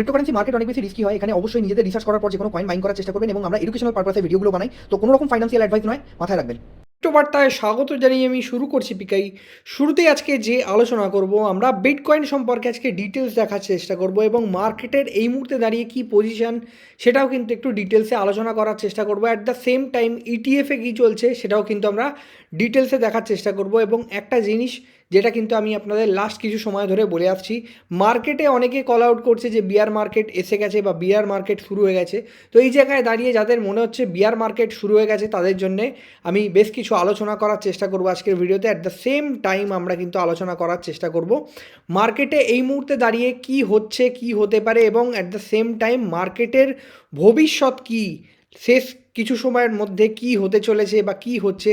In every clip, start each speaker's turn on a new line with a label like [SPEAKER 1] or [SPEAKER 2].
[SPEAKER 1] Cryptocurrency market অনেক বেশি risky হয়, এখানে অবশ্যই নিজেদের রিসার্চ করার পর যে কোনো কয়েন মাইন করার চেষ্টা করবেন এবং আমরা এডুকেশনাল পারপাসে ভিডিওগুলো বানাই। তো কোনো রকম ফাইন্যান্সিয়াল অ্যাডভাইস নয়, মাথায় রাখবেন।
[SPEAKER 2] বার্তায় স্বাগত জানিয়ে আমি শুরু করছি পিকাই। শুরুতেই আজকে যে আলোচনা করব, আমরা বিটকয়েন সম্পর্কে আজকে ডিটেলস দেখার চেষ্টা করব এবং মার্কেটের এই মুহূর্তে দাঁড়িয়ে কি পজিশন সেটাও কিন্তু একটু ডিটেলসে আলোচনা করার চেষ্টা করব। অ্যাট দ্য সেম টাইম ইটিএফে কী চলছে, সেটাও কিন্তু আমরা ডিটেলসে দেখার চেষ্টা করব এবং একটা জিনিস যেটা কিন্তু আমি আপনাদের লাস্ট কিছু সময় ধরে বলে আসছি। মার্কেটে অনেকে কল আউট করছে যে বিয়ার মার্কেট এসে গেছে বা বিয়ার মার্কেট শুরু হয়ে গেছে। তো এই জায়গায় দাঁড়িয়ে যাদের মনে হচ্ছে বিয়ার মার্কেট শুরু হয়ে গেছে তাদের জন্যে আমি বেশ কিছু আলোচনা করার চেষ্টা করব আজকের ভিডিওতে। অ্যাট দ্য সেম টাইম আমরা কিন্তু আলোচনা করার চেষ্টা করব। মার্কেটে এই মুহূর্তে দাঁড়িয়ে কি হচ্ছে, কি হতে পারে এবং অ্যাট দ্য সেম টাইম মার্কেটের ভবিষ্যৎ কি, শেষ কিছু সময়ের মধ্যে কি হতে চলেছে বা কি হচ্ছে,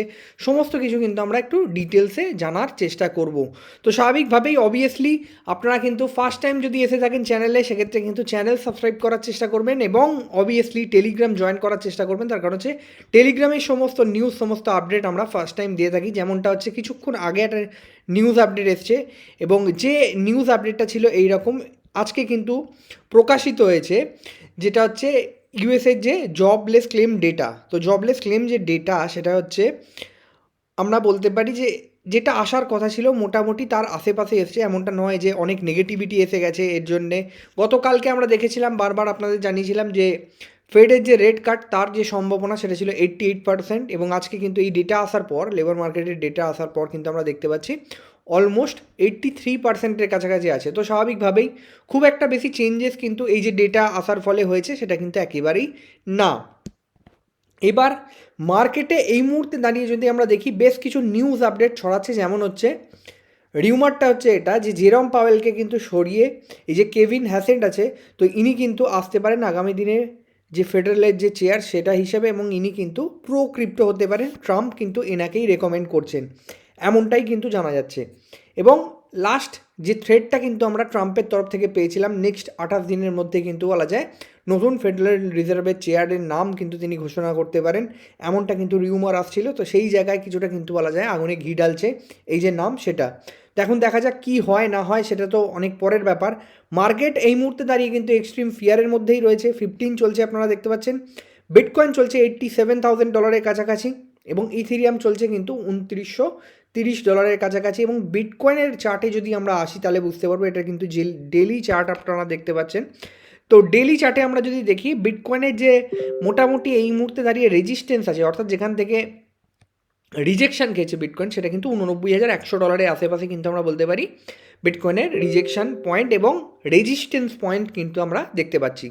[SPEAKER 2] সমস্ত কিছু কিন্তু আমরা একটু ডিটেলসে জানার চেষ্টা করব। তো স্বাভাবিকভাবেই অবভিয়াসলি আপনারা কিন্তু ফার্স্ট টাইম যদি এসে থাকেন চ্যানেলে সেক্ষেত্রে কিন্তু চ্যানেল সাবস্ক্রাইব করার চেষ্টা করবেন এবং অবভিয়াসলি টেলিগ্রাম জয়েন করার চেষ্টা করবেন। তার কারণ হচ্ছে টেলিগ্রামের সমস্ত নিউজ সমস্ত আপডেট আমরা ফার্স্ট টাইম দিয়ে থাকি। যেমনটা হচ্ছে, কিছুক্ষণ আগে একটা নিউজ আপডেট এসছে এবং যে নিউজ আপডেটটা ছিল এই রকম আজকে কিন্তু প্রকাশিত হয়েছে, যেটা হচ্ছে ইউএসের যে জবলেস ক্লেম ডেটা তো জবলেস ক্লেম যে ডেটা সেটা হচ্ছে, আমরা বলতে পারি যে যেটা আসার কথা ছিল মোটামুটি তার আশেপাশে এসছে, এমনটা নয় যে অনেক নেগেটিভিটি এসে গেছে এর জন্যে। গতকালকে আমরা দেখেছিলাম, বারবার আপনাদের জানিয়েছিলাম যে ফেডের যে রেট কাট তার যে সম্ভাবনা সেটা ছিল এইট্টি এইট পার্সেন্ট এবং আজকে কিন্তু এই ডেটা আসার পর লেবার মার্কেটের ডেটা আসার পর কিন্তু আমরা দেখতে পাচ্ছি অলমোস্ট এইট্টি থ্রি পার্সেন্টের কাছাকাছি আছে। তো স্বাভাবিকভাবেই খুব একটা বেশি চেঞ্জেস কিন্তু এই যে ডেটা আসার ফলে হয়েছে, সেটা কিন্তু একেবারেই না। এবার মার্কেটে এই মুহূর্তে দাঁড়িয়ে যদি আমরা দেখি, বেশ কিছু নিউজ আপডেট ছড়াচ্ছে। যেমন হচ্ছে রিউমারটা হচ্ছে এটা যে জেরম পাওয়েলকে কিন্তু সরিয়ে এই যে কেভিন হ্যাসেন্ট আছে, তো ইনি কিন্তু আসতে পারেন আগামী দিনে যে ফেডারেলের যে চেয়ার সেটা হিসেবে এবং ইনি কিন্তু প্রো ক্রিপ্টো হতে পারেন। ট্রাম্প কিন্তু এনাকেই রেকমেন্ড করছেন। এমনটাই কিন্তু জানা যাচ্ছে। এবং লাস্ট যে থ্রেডটা কিন্তু আমরা ট্রাম্পের তরফ থেকে পেয়েছিলাম নেক্সট আঠাশ দিনের মধ্যে কিন্তু বলা যায়, নতুন ফেডারেল রিজার্ভের চেয়ারের নাম কিন্তু তিনি ঘোষণা করতে পারেন। এমনটা কিন্তু রিউমার আসছিল, তো সেই জায়গায় কিছুটা কিন্তু বলা যায় আগুনে ঘি ডালছে এই যে নাম সেটা। তো এখন দেখা যাক কী হয়, না হয়, সেটা তো অনেক পরের ব্যাপার। মার্কেট এই মুহূর্তে দাঁড়িয়ে কিন্তু এক্সট্রিম ফিয়ারের মধ্যেই রয়েছে। ফিফটিন চলছে আপনারা দেখতে পাচ্ছেন। বিটকয়েন চলছে এইট্টি সেভেন থাউজেন্ড ডলারের কাছাকাছি। এবং ইথিরিয়াম চলছে কিন্তু উনত্রিশশো তিরিশ ডলারের কাছাকাছি এবং বিটকয়েনের চার্টে যদি আমরা আসি, তাহলে বুঝতে পারব এটা কিন্তু ডেলি চার্ট আপনারা দেখতে পাচ্ছেন। তো ডেলি চার্টে আমরা যদি দেখি বিটকয়েনের যে মোটামুটি এই মুহূর্তে দাঁড়িয়ে রেজিস্ট্যান্স আছে, অর্থাৎ যেখান থেকে রিজেকশান খেয়েছে বিটকয়েন সেটা কিন্তু উননব্বই হাজার একশো ডলারের আশেপাশে কিন্তু আমরা বলতে পারি বিটকয়েনের রিজেকশান পয়েন্ট এবং রেজিস্ট্যান্স পয়েন্ট কিন্তু আমরা দেখতে পাচ্ছি।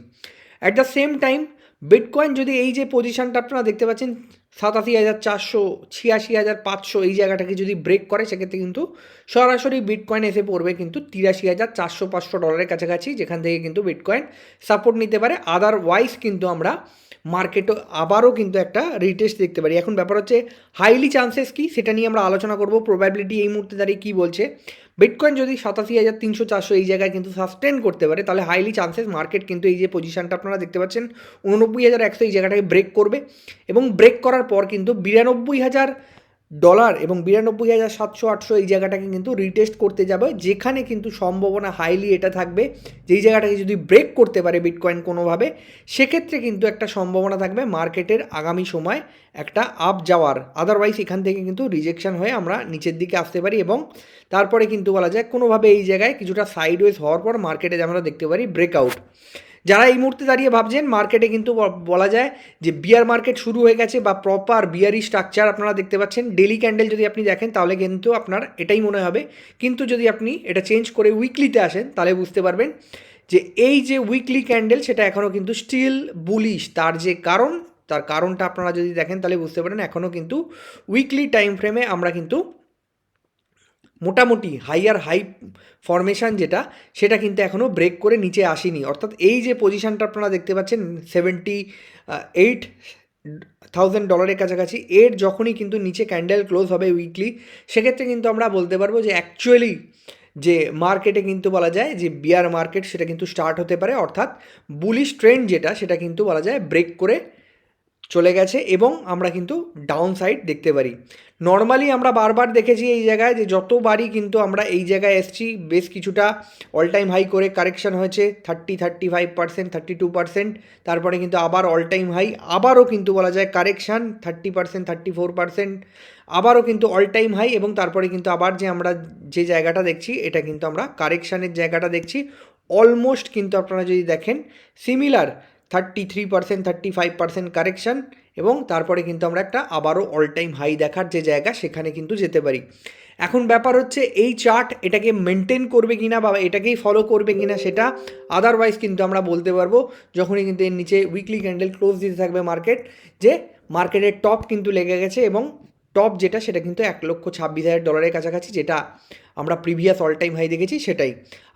[SPEAKER 2] At the same time bitcoin যদি এই যে পজিশনটা আপনারা দেখতে পাচ্ছেন, সাতাশি হাজার চারশো ছিয়াশি হাজার পাঁচশো এই জায়গাটাকে যদি ব্রেক করে, সেক্ষেত্রে কিন্তু সরাসরি বিটকয়েন এসে পড়বে কিন্তু তিরাশি হাজার চারশো পাঁচশো ডলারের কাছাকাছি, যেখান থেকে কিন্তু বিটকয়েন সাপোর্ট নিতে পারে। আদারওয়াইজ কিন্তু আমরা মার্কেটও আবারও কিন্তু একটা রিটেস্ট দেখতে পারি। এখন ব্যাপার হচ্ছে হাইলি চান্সেস কি? সেটা নিয়ে আমরা আলোচনা করব। প্রবাবিলিটি এই মুহূর্তে দাঁড়িয়ে কী বলছে? বিটকয়েন যদি সাতাশি হাজার তিনশো চারশো এই জায়গায় কিন্তু সাস্টেন করতে পারে, তাহলে হাইলি চান্সেস মার্কেট কিন্তু এই যে পজিশনটা আপনারা দেখতে পাচ্ছেন, উননব্বই হাজার একশো এই জায়গাটাকে ব্রেক করবে। এবং ব্রেক করার পর কিন্তু বিরানব্বই হাজার ডলার এবং বিরানব্বই হাজার সাতশো আটশো এই জায়গাটাকে কিন্তু রিটেস্ট করতে যাবে, যেখানে কিন্তু সম্ভাবনা হাইলি এটা থাকবে। যেই জায়গাটাকে যদি ব্রেক করতে পারে বিটকয়েন কোনোভাবে, সেক্ষেত্রে কিন্তু একটা সম্ভাবনা থাকবে মার্কেটের আগামী সময় একটা আপ যাওয়ার। আদারওয়াইজ এখান থেকে কিন্তু রিজেকশন হয়ে আমরা নিচের দিকে আসতে পারি এবং তারপরে কিন্তু বলা যায় কোনোভাবে এই জায়গায় কিছুটা সাইডওয়েজ হওয়ার পর মার্কেটে আমরা দেখতে পারি ব্রেকআউট যারা এই মুহূর্তে দাঁড়িয়ে ভাবছেন মার্কেটে কিন্তু বলা যায় যে বিয়ার মার্কেট শুরু হয়ে গেছে বা প্রপার বিয়ারি স্ট্রাকচার আপনারা দেখতে পাচ্ছেন। ডেলি ক্যান্ডেল যদি আপনি দেখেন, তাহলে কিন্তু আপনার এটাই মনে হবে। কিন্তু যদি আপনি এটা চেঞ্জ করে উইকলিতে আসেন, তাহলে বুঝতে পারবেন যে এই যে উইকলি ক্যান্ডেল সেটা এখনও কিন্তু স্টিল বুলিশ তার যে কারণ, তার কারণটা আপনারা যদি দেখেন, তাহলে বুঝতে পারেন এখনও কিন্তু উইকলি টাইম ফ্রেমে আমরা কিন্তু মোটামুটি হাইয়ার হাই ফরমেশান যেটা, সেটা কিন্তু এখনও ব্রেক করে নিচে আসেনি। অর্থাৎ এই যে পজিশানটা আপনারা দেখতে পাচ্ছেন সেভেন্টি এইট থাউজেন্ড ডলারের কাছাকাছি, এর যখনই কিন্তু নিচে ক্যান্ডেল ক্লোজ হবে উইকলি সেক্ষেত্রে কিন্তু আমরা বলতে পারব যে অ্যাকচুয়ালি যে মার্কেটে কিন্তু বলা যায় যে বিয়ার মার্কেট সেটা কিন্তু স্টার্ট হতে পারে। অর্থাৎ বুলিশ ট্রেন্ড যেটা, সেটা কিন্তু বলা যায় ব্রেক করে চলে গেছে এবং আমরা কিন্তু ডাউন সাইড দেখতে পারি। নর্মালি আমরা বারবার দেখেছি এই জায়গায় যে যতবারই কিন্তু আমরা এই জায়গায় এসছি, বেশ কিছুটা অল টাইম হাই করে কারেকশন হয়েছে thirty thirty five percent thirty two percent তারপরে কিন্তু আবার অল টাইম হাই আবারও কিন্তু বলা যায় correction thirty percent thirty four percent আবারও কিন্তু অল টাইম হাই এবং তারপরে কিন্তু আবার যে আমরা যে জায়গাটা দেখছি, এটা কিন্তু আমরা কারেকশানের জায়গাটা দেখছি। অলমোস্ট কিন্তু আপনারা যদি দেখেন similar thirty three percent thirty five percent correction এবং তারপরে কিন্তু আমরা একটা আবারও অল টাইম হাই দেখার যে জায়গা, সেখানে কিন্তু যেতে পারি। এখন ব্যাপার হচ্ছে এই চার্ট এটাকে মেনটেন করবে কিনা বা এটাকেই ফলো করবে কিনা সেটা আদারওয়াইজ কিন্তু আমরা বলতে পারব যখনই কিন্তু এর নিচে উইকলি ক্যান্ডেল ক্লোজ দিতে থাকবে মার্কেট যে মার্কেটের টপ কিন্তু লেগে গেছে এবং টপ যেটা, সেটা কিন্তু এক লক্ষ ছাব্বিশ হাজার ডলারের কাছাকাছি, যেটা আমরা প্রিভিয়াস অল টাইম হাই দেখেছি, সেটাই।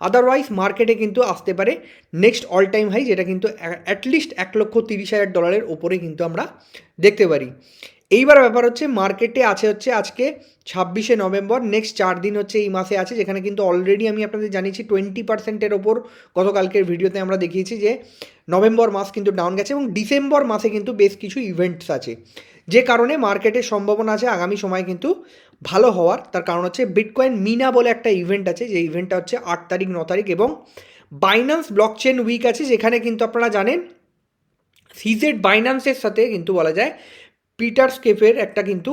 [SPEAKER 2] আদারওয়াইজ মার্কেটে কিন্তু আসতে পারে। নেক্সট অল টাইম হাই যেটা কিন্তু অ্যাটলিস্ট এক লক্ষ তিরিশ হাজার ডলারের ওপরে কিন্তু আমরা দেখতে পারি। এইবার ব্যাপার হচ্ছে মার্কেটে আছে হচ্ছে আজকে ছাব্বিশে নভেম্বর নেক্সট চার দিন হচ্ছে এই মাসে আছে, যেখানে কিন্তু অলরেডি আমি আপনাদের জানিয়েছি টোয়েন্টি পার্সেন্টের ওপর গতকালকের ভিডিওতে আমরা দেখিয়েছি যে নভেম্বর মাস কিন্তু ডাউন গেছে এবং ডিসেম্বর মাসে কিন্তু বেশ কিছু ইভেন্টস আছে। যে কারণে মার্কেটের সম্ভাবনা আছে আগামী সময় কিন্তু ভালো হওয়ার, তার কারণ হচ্ছে বিটকয়েন মিনা বলে একটা ইভেন্ট আছে, যে ইভেন্টটা হচ্ছে আট তারিখ, ন তারিখ এবং বাইন্যান্স ব্লকচেন উইক আছে, যেখানে কিন্তু আপনারা জানেন সিজেড বাইন্যান্সের সাথে কিন্তু বলা যায় পিটার স্কেপের একটা কিন্তু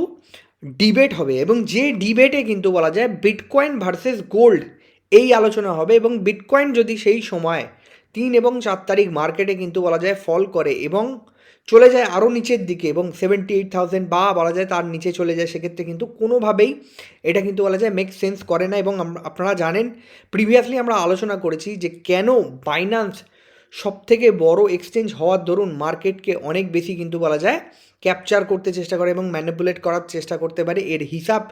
[SPEAKER 2] ডিবেট হবে এবং যে ডিবেটে কিন্তু বলা যায় বিটকয়েন ভার্সেস গোল্ড এই আলোচনা হবে এবং বিটকয়েন যদি সেই সময় তিন এবং চার তারিখ মার্কেটে কিন্তু বলা যায় ফল করে এবং চলে যায় আরও নিচের দিকে এবং সেভেন্টি এইট থাউজেন্ড বা বলা যায় তার নিচে চলে যায়, সেক্ষেত্রে কিন্তু কোনোভাবেই এটা কিন্তু বলা যায় মেক সেন্স করে না এবং আপনারা জানেন প্রিভিয়াসলি আমরা আলোচনা করেছি যে কেন বাইন্যান্স সব থেকে বড় এক্সচেঞ্জ হওয়ার দরুন মার্কেটকে অনেক বেশি কিন্তু বলা যায় ক্যাপচার করতে চেষ্টা করে এবং ম্যানিপুলেট করার চেষ্টা করতে পারে। এর হিসাব,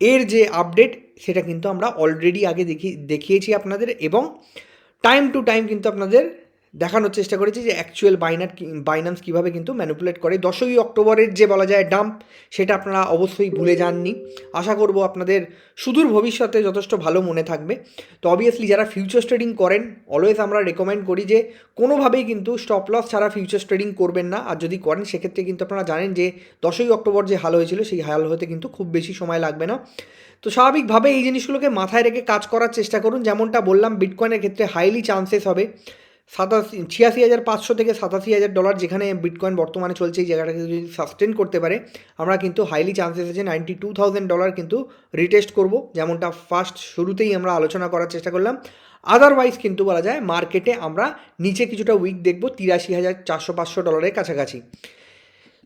[SPEAKER 2] এর যে আপডেট সেটা কিন্তু আমরা অলরেডি আগে দেখি, দেখিয়েছি আপনাদের এবং টাইম টু টাইম কিন্তু আপনাদের দেখানোর চেষ্টা করেছি যে অ্যাকচুয়াল বাইনার বাইন্যান্স কীভাবে কিন্তু ম্যানিপুলেট করে। দশই অক্টোবরের যে বলা যায় ডাম্প সেটা আপনারা অবশ্যই ভুলে যাননি। আশা করব আপনাদের সুদূর ভবিষ্যতে যথেষ্ট ভালো মনে থাকবে। তো অবভিয়াসলি যারা ফিউচার ট্রেডিং করেন অলওয়েজ আমরা রেকমেন্ড করি যে কোনোভাবেই কিন্তু স্টপ লস ছাড়া ফিউচার ট্রেডিং করবেন না। আর যদি করেন, সেক্ষেত্রে কিন্তু আপনারা জানেন যে দশই অক্টোবর যে হাল হয়েছিল, সেই হাল হতে কিন্তু খুব বেশি সময় লাগবে না। তো স্বাভাবিকভাবে এই জিনিসগুলোকে মাথায় রেখে কাজ করার চেষ্টা করুন। যেমনটা বললাম বিটকয়েনের ক্ষেত্রে হাইলি চান্সেস হবে। সাতাশি, ছিয়াশি হাজার পাঁচশো থেকে সাতাশি হাজার ডলার যেখানে বিটকয়েন বর্তমানে চলছে, এই জায়গাটাকে যদি সাস্টেন করতে পারে, আমরা কিন্তু হাইলি চান্সেস আছে নাইনটি টু থাউজেন্ড ডলার কিন্তু রিটেস্ট করব, যেমনটা ফার্স্ট শুরুতেই আমরা আলোচনা করার চেষ্টা করলাম। আদারওয়াইজ কিন্তু বলা যায় মার্কেটে আমরা নিচে কিছুটা উইক দেখব, তিরাশি হাজার চারশো পাঁচশো ডলারের কাছাকাছি।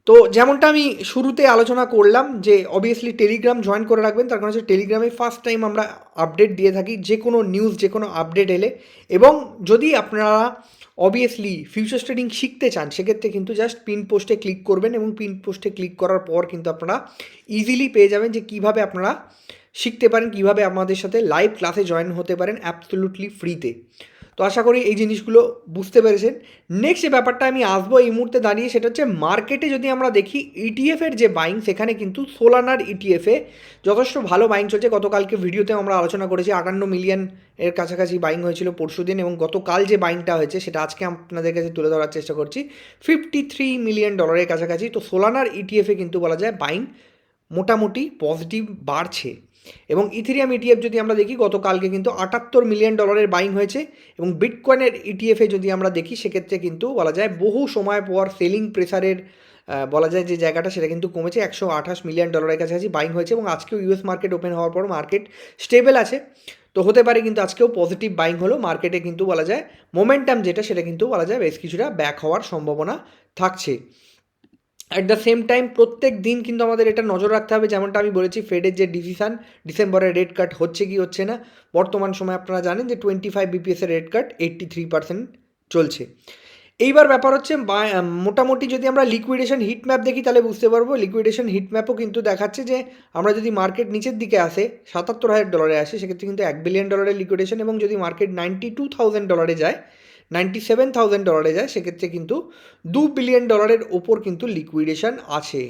[SPEAKER 2] তো যেমনটা আমি শুরুতে আলোচনা করলাম যে অবভিয়াসলি টেলিগ্রাম জয়েন করে রাখবেন, তার কারণ হচ্ছে টেলিগ্রামে ফার্স্ট টাইম আমরা আপডেট দিয়ে থাকি যে কোনো নিউজ যে কোনো আপডেট এলে। এবং যদি আপনারা অবভিয়াসলি ফিউচার ট্রেডিং শিখতে চান, সেক্ষেত্রে কিন্তু জাস্ট পিন পোস্টে ক্লিক করবেন এবং পিন পোস্টে ক্লিক করার পর কিন্তু আপনারা ইজিলি পেয়ে যাবেন যে কীভাবে আপনারা শিখতে পারেন, কীভাবে আমাদের সাথে লাইভ ক্লাসে জয়েন হতে পারেন অ্যাবসলুটলি ফ্রিতে তো আশা করি এই জিনিসগুলো বুঝতে পেরেছেন। নেক্সট যে ব্যাপারটা আমি আসব এই মুহূর্তে দাঁড়িয়ে সেটা হচ্ছে মার্কেটে যদি আমরা দেখি ইটিএফের যে বাইং সেখানে কিন্তু সোলানার ইটিএফে যথেষ্ট ভালো বাইং চলছে। গতকালকে ভিডিওতে আমরা আলোচনা করেছি, আটান্ন মিলিয়ন এর কাছাকাছি বাইং হয়েছিল পরশু দিন এবং গতকাল যে বাইংটা হয়েছে সেটা আজকে আপনাদের কাছে তুলে ধরার চেষ্টা করছি। ফিফটি থ্রি মিলিয়ন ডলারের কাছাকাছি। তো সোলানার ইটিএফে কিন্তু বলা যায় বাইং মোটামুটি পজিটিভ বাড়ছে। এবং ইথেরিয়াম ইটিএফ যদি আমরা দেখি, গতকালকে কিন্তু আটাত্তর মিলিয়ন ডলারের বাইং হয়েছে এবং বিটকয়েনের ইটিএফে যদি আমরা দেখি, সেক্ষেত্রে কিন্তু বলা যায় বহু সময় পর সেলিং প্রেসারের বলা যায় যে জায়গাটা, সেটা কিন্তু কমেছে। একশো আঠাশ মিলিয়ন ডলারের কাছাকাছি বাইং হয়েছে এবং আজকেও ইউএস মার্কেট ওপেন হওয়ার পর মার্কেট স্টেবল আছে। তো হতে পারে কিন্তু আজকেও পজিটিভ বাইং হলো। মার্কেটে কিন্তু বলা যায় মোমেন্টাম যেটা, সেটা কিন্তু বলা যায় বেশ কিছুটা ব্যাক হওয়ার সম্ভাবনা থাকছে। অ্যাট দ্য সেম টাইম প্রত্যেক দিন কিন্তু আমাদের এটা নজর রাখতে হবে, যেমনটা আমি বলেছি ফেডের যে ডিসিশান ডিসেম্বরের রেট কাট হচ্ছে কি হচ্ছে না। বর্তমান সময় আপনারা জানেন যে twenty five বিপিএসের rate cut eighty three percent চলছে। এইবার ব্যাপার হচ্ছে মোটামুটি যদি আমরা লিকুইডেশন হিট ম্যাপ দেখি, তাহলে বুঝতে পারব লিকুইডেশন হিট ম্যাপও কিন্তু দেখাচ্ছে যে, আমরা যদি মার্কেট নিচের দিকে আসে, সাতাত্তর হাজার ডলারে আসে, সেক্ষেত্রে কিন্তু এক বিলিয়ন ডলারের লিকুইডেশন এবং যদি মার্কেট নাইনটি টু থাউজেন্ড ডলারে যায় নাইনটি সেভেন থাউজেন্ড ডলারে যায়, সেক্ষেত্রে কিন্তু দু বিলিয়ন ডলারের ওপর কিন্তু লিকুইডেশন আছে।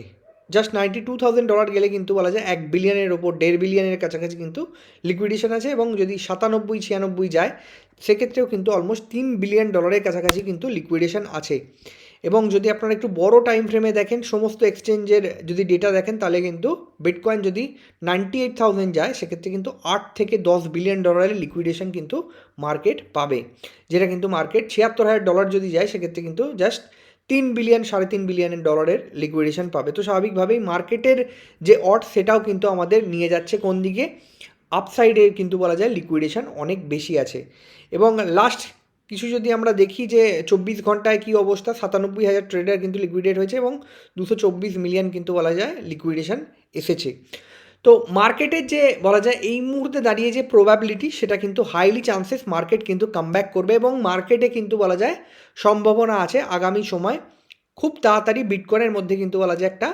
[SPEAKER 2] Just ninety two thousand dollar গেলে কিন্তু বলা যায় এক বিলিয়নের ওপর, দেড় বিলিয়নের কাছাকাছি কিন্তু লিকুইডেশান আছে এবং যদি সাতানব্বই, ছিয়ানব্বই যায়, সেক্ষেত্রেও কিন্তু অলমোস্ট তিন বিলিয়ন ডলারের কাছাকাছি কিন্তু লিকুইডেশন আছে। এবং যদি আপনারা একটু বড় টাইম ফ্রেমে দেখেন, সমস্ত এক্সচেঞ্জের যদি ডেটা দেখেন, তাহলে কিন্তু বিটকয়েন যদি নাইনটি এইট থাউজেন্ড যায়, সেক্ষেত্রে কিন্তু আট থেকে দশ বিলিয়ন ডলারের লিকুইডেশন কিন্তু মার্কেট পাবে। যেটা কিন্তু মার্কেট ছিয়াত্তর হাজার ডলার যদি যায়, সেক্ষেত্রে কিন্তু জাস্ট তিন বিলিয়ন সাড়ে তিন বিলিয়নের ডলারের লিকুইডেশন পাবে। তো স্বাভাবিকভাবেই মার্কেটের যে অট সেটাও কিন্তু আমাদের নিয়ে যাচ্ছে কোন দিকে? আপসাইডে কিন্তু বলা যায় লিকুইডেশন অনেক বেশি আছে। এবং লাস্ট কিছু যদি আমরা দেখি যে চব্বিশ ঘন্টায় কী অবস্থা, সাতানব্বই হাজার ট্রেডার কিন্তু লিকুইডেট হয়েছে এবং দুশো চব্বিশ মিলিয়ন কিন্তু বলা যায় লিকুইডেশন এসেছে। তো মার্কেটের যে বলা যায় এই মুহূর্তে দাঁড়িয়ে যে প্রবাবিলিটি সেটা কিন্তু হাইলি চান্সেস মার্কেট কিন্তু কামব্যাক করবে এবং মার্কেটে কিন্তু বলা যায় সম্ভাবনা আছে আগামী সময়। খুব তাড়াতাড়ি বিটকয়েনের মধ্যে কিন্তু বলা যায় একটা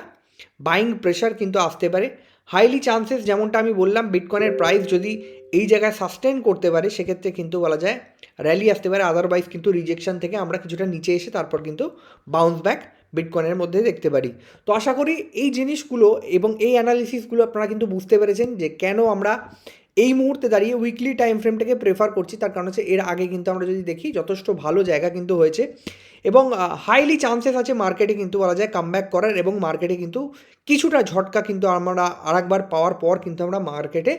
[SPEAKER 2] বাইং প্রেশার কিন্তু আসতে পারে। হাইলি চান্সেস যেমনটা আমি বললাম বিটকয়েনের প্রাইস যদি এই জায়গায় সাস্টেন করতে পারে, সেক্ষেত্রে কিন্তু বলা যায় র্যালি আসতে পারে। আদারওয়াইজ কিন্তু রিজেকশন থেকে আমরা কিছুটা নিচে এসে তারপর কিন্তু বাউন্স ব্যাক বিটকয়েনের মধ্যে দেখতে পারি। তো আশা করি এই জিনিসগুলো এবং এই অ্যানালিসিসগুলো আপনারা কিন্তু বুঝতে পেরেছেন যে কেন আমরা এই মুহূর্তে দাঁড়িয়ে উইকলি টাইম ফ্রেমটাকে প্রেফার করছি, তার কারণ হচ্ছে এর আগে কিন্তু আমরা যদি দেখি যথেষ্ট ভালো জায়গা কিন্তু হয়েছে এবং হাইলি চান্সেস আছে মার্কেটে কিন্তু বলা যায় কামব্যাক করার এবং মার্কেটে কিন্তু কিছুটা ঝটকা কিন্তু আমরা আরেকবার পাওয়ার পর কিন্তু আমরা মার্কেটে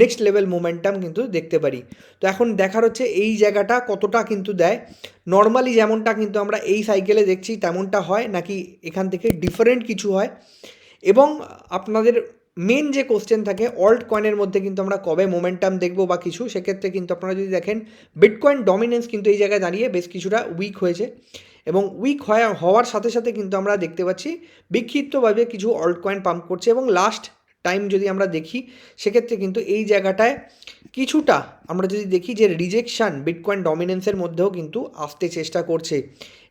[SPEAKER 2] নেক্সট লেভেল মোমেন্টাম কিন্তু দেখতে পারি। তো এখন দেখার হচ্ছে এই জায়গাটা কতটা কিন্তু দেয়। নর্মালি যেমনটা কিন্তু আমরা এই সাইকেলে দেখছি তেমনটা হয় নাকি এখান থেকে ডিফারেন্ট কিছু হয়। এবং আপনাদের মেন যে কোশ্চেন থাকে অল্ট কয়েনের মধ্যে কিন্তু আমরা কবে মোমেন্টাম দেখব বা কিছু, সেক্ষেত্রে কিন্তু আপনারা যদি দেখেন বিটকয়েন ডমিনেন্স কিন্তু এই জায়গায় দাঁড়িয়ে বেশ কিছুটা উইক হয়েছে। এবং উইক হওয়ার সাথে সাথে কিন্তু আমরা দেখতে পাচ্ছি, বিক্ষিপ্তভাবে কিছু অল্ট কয়েন পাম্প করছে এবং লাস্ট টাইম যদি আমরা দেখি, সেক্ষেত্রে কিন্তু এই জায়গাটায় কিছুটা আমরা যদি দেখি যে রিজেকশান বিটকয়েন ডমিনেন্সের মধ্যেও কিন্তু আসতে চেষ্টা করছে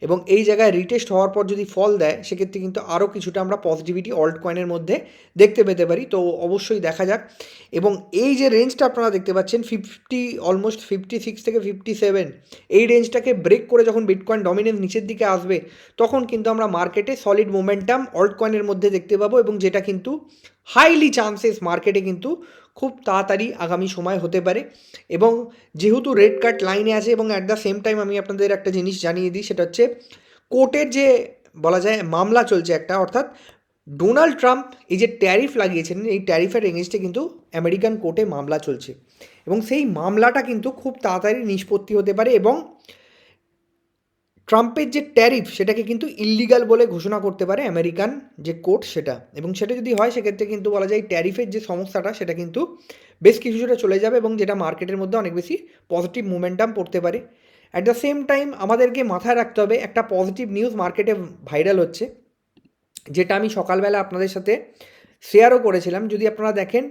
[SPEAKER 2] এবং এই জায়গায় রিটেস্ট হওয়ার পর যদি ফল দেয়, সেক্ষেত্রে কিন্তু আরও কিছুটা আমরা পজিটিভিটি অল্ট কয়েনের মধ্যে দেখতে পেতে পারি। তো অবশ্যই দেখা যাক। এবং এই যে রেঞ্জটা আপনারা দেখতে পাচ্ছেন ফিফটি অলমোস্ট ফিফটি সিক্স থেকে ফিফটি সেভেন এই রেঞ্জটাকে ব্রেক করে যখন বিটকয়েন ডমিনেন্স নিচের দিকে আসবে, তখন কিন্তু আমরা মার্কেটে সলিড মোমেন্টাম অল্ট কয়েনের মধ্যে দেখতে পাবো এবং যেটা কিন্তু হাইলি চান্সেস মার্কেটে কিন্তু খুব তাড়াতাড়ি আগামী সময় হতে পারে। এবং যেহেতু রেড কার্ড লাইনে আছে এবং অ্যাট দ্য সেম টাইম আমি আপনাদের একটা জিনিস জানিয়ে দিই, সেটা হচ্ছে কোর্টের যে বলা যায় মামলা চলছে একটা, অর্থাৎ ডোনাল্ড ট্রাম্প এই যে ট্যারিফ লাগিয়েছেন, এই ট্যারিফের এগেনস্টে কিন্তু আমেরিকান কোর্টে মামলা চলছে। এবং সেই মামলাটা কিন্তু খুব তাড়াতাড়ি নিষ্পত্তি হতে পারে এবং ট্রাম্পের যে ট্যারিফ, সেটাকে কিন্তু ইল্লিগাল বলে ঘোষণা করতে পারে আমেরিকান যে কোর্ট সেটা। এবং সেটা যদি হয়, সেক্ষেত্রে কিন্তু বলা যায় ট্যারিফের যে সমস্যাটা, সেটা কিন্তু বেশ কিছুটা চলে যাবে এবং যেটা মার্কেটের মধ্যে অনেক বেশি পজিটিভ মোমেন্টাম পড়তে পারে। অ্যাট দ্য সেম টাইম আমাদেরকে মাথায় রাখতে হবে, একটা পজিটিভ নিউজ মার্কেটে ভাইরাল হচ্ছে, যেটা আমি সকালবেলা আপনাদের সাথে শেয়ারও করেছিলাম। যদি আপনারা দেখেন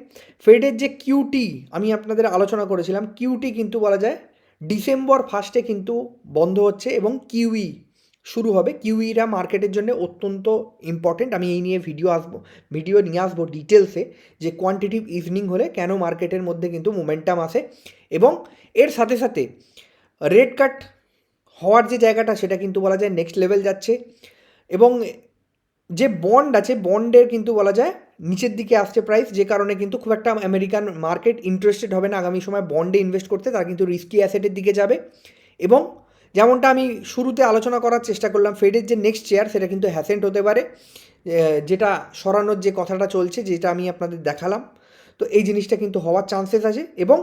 [SPEAKER 2] ফেডের যে কিউটি আমি আপনাদের আলোচনা করেছিলাম কিউটি কিন্তু বলা যায় ডিসেম্বর ফার্স্টে কিন্তু বন্ধ হচ্ছে এবং কিউই শুরু হবে। কিউইরা মার্কেটের জন্য অত্যন্ত ইম্পর্টেন্ট আমি এই নিয়ে ভিডিও আসব ভিডিও নিয়ে আসব ডিটেলসে যে কোয়ান্টিটিভ ইভিনিং হলে কেন মার্কেটের মধ্যে কিন্তু মোমেন্টাম আসে এবং এর সাথে সাথে রেড কাট হওয়ার যে জায়গাটা সেটা কিন্তু বলা যায় নেক্সট লেভেল যাচ্ছে এবং যে বন্ড আছে বন্ডের কিন্তু বলা যায় নিচের দিকে আসছে প্রাইস যে কারণে কিন্তু খুব একটা আমেরিকান মার্কেট ইন্টারেস্টেড হবে না আগামী সময় বন্ডে ইনভেস্ট করতে, তারা কিন্তু রিস্কি অ্যাসেটের দিকে যাবে। এবং যেমনটা আমি শুরুতে আলোচনা করার চেষ্টা করলাম ফেডের যে নেক্সট চেয়ার সেটা কিন্তু হ্যাসেন্ট হতে পারে যেটা সরানোর যে কথাটা চলছে, যেটা আমি আপনাদের দেখালাম। তো এই জিনিসটা কিন্তু হওয়ার চান্সেস আছে এবং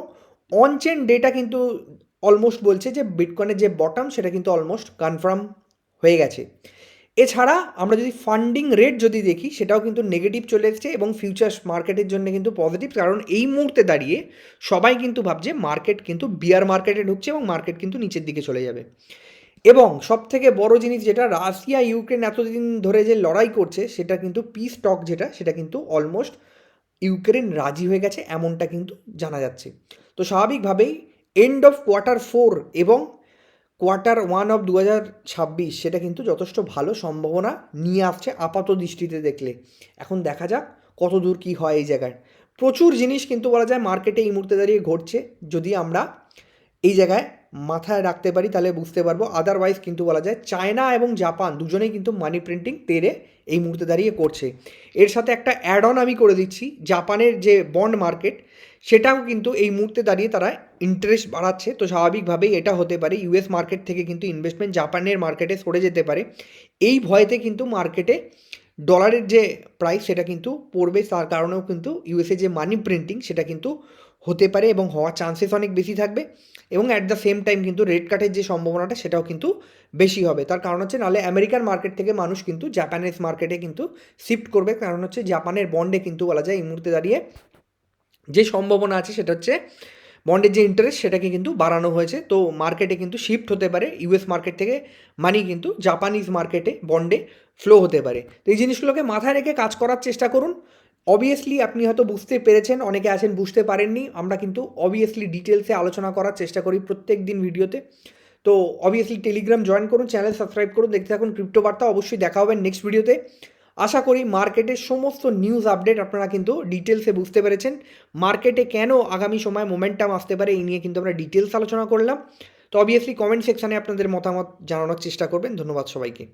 [SPEAKER 2] অনচেন ডেটা কিন্তু অলমোস্ট বলছে যে বিটকয়েনের যে বটম সেটা কিন্তু অলমোস্ট কনফার্ম হয়ে গেছে। এছাড়া আমরা যদি ফান্ডিং রেট যদি দেখি, সেটাও কিন্তু নেগেটিভ চলে এসছে এবং ফিউচার্স মার্কেটের জন্য কিন্তু পজিটিভ কারণ এই মুহূর্তে দাঁড়িয়ে সবাই কিন্তু ভাবছে মার্কেট কিন্তু বিয়ার মার্কেটে ঢুকছে এবং মার্কেট কিন্তু নিচের দিকে চলে যাবে। এবং সব থেকে বড় জিনিস যেটা, রাশিয়া, ইউক্রেন এতদিন ধরে যে লড়াই করছে, সেটা কিন্তু পিস স্টক যেটা, সেটা কিন্তু অলমোস্ট ইউক্রেন রাজি হয়ে গেছে, এমনটা কিন্তু জানা যাচ্ছে। তো স্বাভাবিকভাবেই এন্ড অফ কোয়ার্টার ফোর এবং কোয়ার্টার ওয়ান অফ দু হাজার ছাব্বিশ, সেটা কিন্তু যথেষ্ট ভালো সম্ভাবনা নিয়ে আসছে আপাত দৃষ্টিতে দেখলে। এখন দেখা যাক কত দূর কী হয় এই জায়গায়। প্রচুর জিনিস কিন্তু বলা যায় মার্কেটে এই মুহূর্তে দাঁড়িয়ে ঘটছে। যদি আমরা এই জায়গায় মাথায় রাখতে পারি, তাহলে বুঝতে পারব। আদারওয়াইজ কিন্তু বলা যায় চায়না এবং জাপান দুজনেই কিন্তু মানি প্রিন্টিং তেরে এই মুহূর্তে দাঁড়িয়ে করছে। এর সাথে একটা অ্যাড অন আমি করে দিচ্ছি, জাপানের যে বন্ড মার্কেট সেটাও কিন্তু এই মুহূর্তে দাঁড়িয়ে তারা ইন্টারেস্ট বাড়াচ্ছে। তো স্বাভাবিকভাবেই এটা হতে পারে ইউএস মার্কেট থেকে কিন্তু ইনভেস্টমেন্ট জাপানের মার্কেটে সরে যেতে পারে। এই ভয়তে কিন্তু মার্কেটে ডলারের যে প্রাইস সেটা কিন্তু পড়বে। তার কারণেও কিন্তু ইউএসএ যে মানি প্রিন্টিং সেটা কিন্তু হতে পারে এবং হওয়ার চান্সেস অনেক বেশি থাকবে এবং অ্যাট দ্য সেম টাইম কিন্তু রেড কাটের যে সম্ভাবনাটা সেটাও কিন্তু বেশি হবে। তার কারণ হচ্ছে নাহলে আমেরিকান মার্কেট থেকে মানুষ কিন্তু জাপানিজ মার্কেটে কিন্তু শিফট করবে। কারণ হচ্ছে জাপানের বন্ডে কিন্তু বলা যায় এই মুহূর্তে দাঁড়িয়ে যে সম্ভাবনা আছে সেটা হচ্ছে বন্ডের যে ইন্টারেস্ট সেটাকে কিন্তু বাড়ানো হয়েছে। তো মার্কেটে কিন্তু শিফট হতে পারে। ইউএস মার্কেট থেকে মানি কিন্তু জাপানিজ মার্কেটে বন্ডে ফ্লো হতে পারে। তো এই জিনিসগুলোকে মাথায় রেখে কাজ করার চেষ্টা করুন। অবভিয়াসলি আপনি হয়তো বুঝতে পেরেছেন, অনেকে আছেন বুঝতে পারেননি। আমরা কিন্তু অবভিয়াসলি ডিটেলসে আলোচনা করার চেষ্টা করি প্রত্যেক দিন ভিডিওতে। তো অবভিয়াসলি টেলিগ্রাম জয়েন করুন চ্যানেল সাবস্ক্রাইব করুন, দেখতে থাকুন ক্রিপ্টো বার্তা অবশ্যই দেখা হবে নেক্সট ভিডিওতে আশা করি মার্কেটের সমস্ত নিউজ আপডেট আপনারা কিন্তু ডিটেলসে বুঝতে পেরেছেন। মার্কেটে কেন আগামী সময় মোমেন্টাম আসতে পারে, এই নিয়ে কিন্তু আমরা ডিটেলস আলোচনা করলাম। তো অবভিয়াসলি কমেন্ট সেকশানে আপনাদের মতামত জানানোর চেষ্টা করবেন। ধন্যবাদ সবাইকে।